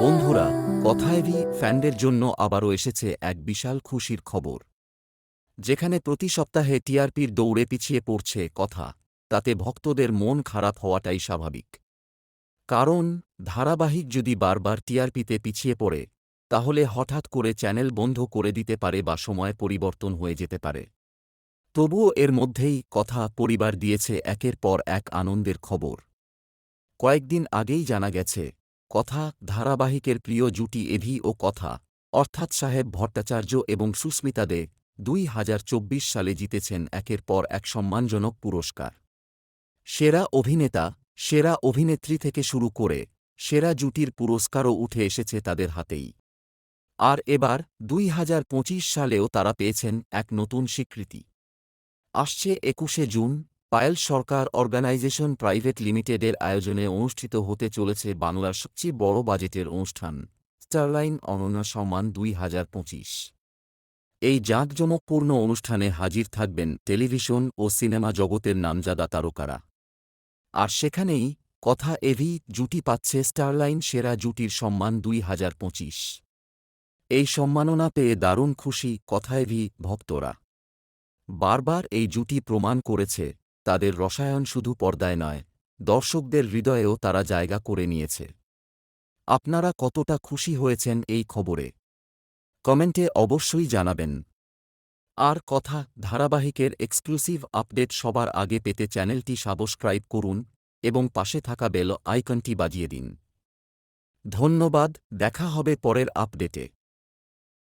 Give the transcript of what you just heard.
বন্ধুরা, কথায়ভি ফ্যানদের জন্য আবারও এসেছে এক বিশাল খুশির খবর। যেখানে প্রতি সপ্তাহে টিআরপির দৌড়ে পিছিয়ে পড়ছে কথা, তাতে ভক্তদের মন খারাপ হওয়াটাই স্বাভাবিক। কারণ, ধারাবাহিক যদি বারবার টিআরপিতে পিছিয়ে পড়ে, তাহলে হঠাৎ করে চ্যানেল বন্ধ করে দিতে পারে বা সময় পরিবর্তন হয়ে যেতে পারে। তবুও এর মধ্যেই কথা পরিবার দিয়েছে একের পর এক আনন্দের খবর। কয়েকদিন আগেই জানা গেছে কথা ধারাবাহিকের প্রিয় জুটি এভি ও কথা, অর্থাৎ সাহেব ভট্টাচার্য এবং সুস্মিতা দে, দুই হাজার চব্বিশ সালে জিতেছেন একের পর এক সম্মানজনক পুরস্কার। সেরা অভিনেতা, সেরা অভিনেত্রী থেকে শুরু করে, সেরা জুটির পুরস্কারও উঠে এসেছে তাদের হাতেই। আর এবার দুই হাজার পঁচিশ সালেও তারা পেয়েছেন এক নতুন স্বীকৃতি। আসছে একুশে June Payel Sarkar organisation private লিমিটেডের আয়োজনে অনুষ্ঠিত হতে চলেছে বাংলার সবচেয়ে বড় বাজেটের অনুষ্ঠান, স্টারলাইন অনন্য সম্মান দুই হাজার পঁচিশ। এই জাঁকজমকপূর্ণ অনুষ্ঠানে হাজির থাকবেন টেলিভিশন ও সিনেমা জগতের নামজাদা তারকারা। আর সেখানেই কথা এভি জুটি পাচ্ছে স্টারলাইন সেরা জুটির সম্মান দুই হাজার পঁচিশ। এই সম্মাননা পেয়ে দারুণ খুশি কথা এভি ভক্তরা। বারবার এই জুটি প্রমাণ করেছে তাদের রসায়ন শুধু পর্দায় নয়, দর্শকদের হৃদয়েও তারা জায়গা করে নিয়েছে। আপনারা কতটা খুশি হয়েছেন এই খবরে? কমেন্টে অবশ্যই জানাবেন। আর কথা, ধারাবাহিকের এক্সক্লুসিভ আপডেট সবার আগে পেতে চ্যানেলটি সাবস্ক্রাইব করুন এবং পাশে থাকা বেল আইকনটি বাজিয়ে দিন। ধন্যবাদ, দেখা হবে পরের আপডেটে।